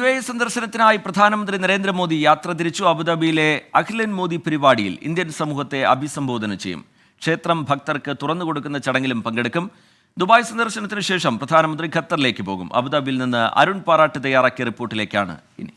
U A സന്ദർശനത്തിനായി പ്രധാനമന്ത്രി നരേന്ദ്രമോദി യാത്ര തിരിച്ചു അബുദാബിയിലെ അഖിലൻ മോദി പരിപാടിയിൽ ഇന്ത്യൻ സമൂഹത്തെ അഭിസംബോധന ചെയ്യും. ക്ഷേത്രം ഭക്തർക്ക് തുറന്നു കൊടുക്കുന്ന ചടങ്ങിലും പങ്കെടുക്കും. ദുബായ് സന്ദർശനത്തിന് ശേഷം പ്രധാനമന്ത്രി ഖത്തറിലേക്ക് പോകും. അബുദാബിയിൽ നിന്ന് അരുൺ പാറാട്ട് തയ്യാറാക്കിയ റിപ്പോർട്ടിലേക്കാണ് ഇനി.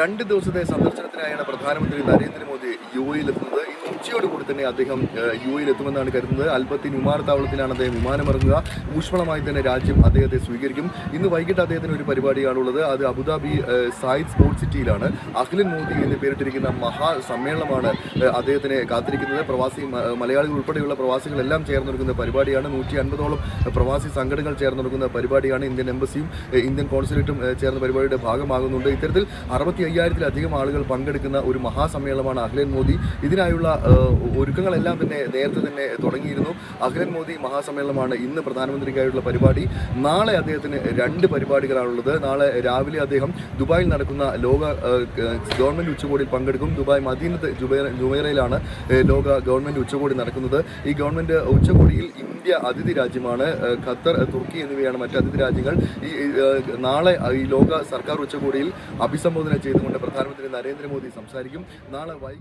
രണ്ട് ദിവസത്തെ സന്ദർശനത്തിനായാണ് പ്രധാനമന്ത്രി നരേന്ദ്രമോദി യു എയിലെത്തുന്നത്. ഇന്ന് ഉച്ചയോടുകൂടി തന്നെ അദ്ദേഹം യു എയിലെത്തുമെന്നാണ് കരുതുന്നത്. അൽബത്തിൻ വിമാനത്താവളത്തിലാണ് അദ്ദേഹം വിമാനമിറങ്ങുക. ഊഷ്മളമായി തന്നെ രാജ്യം അദ്ദേഹത്തെ സ്വീകരിക്കും. ഇന്ന് വൈകിട്ട് അദ്ദേഹത്തിന് ഒരു പരിപാടിയാണുള്ളത്. അത് അബുദാബി സായിദ് സ്പോർട്സ് സിറ്റിയിലാണ്. അഖിലൻ മോദി എന്ന് പേരിട്ടിരിക്കുന്ന മഹാ സമ്മേളനമാണ് ഏഹ്, അദ്ദേഹത്തിനെ കാത്തിരിക്കുന്നത്. പ്രവാസി മലയാളികൾ ഉൾപ്പെടെയുള്ള പ്രവാസികളെല്ലാം ചേർന്നൊരുക്കുന്ന പരിപാടിയാണ്. നൂറ്റി അൻപതോളം പ്രവാസി സംഘടനകൾ ചേർന്നൊരുക്കുന്ന പരിപാടിയാണ്. ഇന്ത്യൻ എംബസിയും ഇന്ത്യൻ കോൺസുലേറ്റും ചേർന്ന പരിപാടിയുടെ ഭാഗമാകുന്നുണ്ട്. ഇത്തരത്തിൽ അറുപത്തി അയ്യായിരത്തിലധികം ആളുകൾ പങ്കെടുക്കുന്ന ഒരു മഹാസമ്മേളനമാണ് അഖിലൻ മോദി. ഇതിനായുള്ള ഒരുക്കങ്ങളെല്ലാം തന്നെ നേരത്തെ തന്നെ തുടങ്ങിയിരുന്നു. അഖിലൻ മോദി മഹാസമ്മേളനമാണ് ഇന്ന് പ്രധാനമന്ത്രിക്കായുള്ള പരിപാടി. നാളെ അദ്ദേഹത്തിന് രണ്ട് പരിപാടികളാണുള്ളത്. നാളെ രാവിലെ അദ്ദേഹം ദുബായിൽ നടക്കുന്ന ലോക ഗവൺമെന്റ് ഉച്ചകോടിയിൽ പങ്കെടുക്കും. ദുബായ് മദീനത്ത് ജുബൈ ലോക ഗവൺമെന്റ് ഉച്ചകോടി നടക്കുന്നത്. ഈ ഗവൺമെന്റ് ഉച്ചകോടിയിൽ ഇന്ത്യ അതിഥി രാജ്യമാണ്. ഖത്തർ തുർക്കി എന്നിവയാണ് മറ്റ് അതിഥി രാജ്യങ്ങൾ. ഈ നാളെ ഈ ലോക സർക്കാർ ഉച്ചകോടിയിൽ അഭിസംബോധന ചെയ്തുകൊണ്ട് പ്രധാനമന്ത്രി നരേന്ദ്രമോദി സംസാരിക്കും. നാളെ വൈ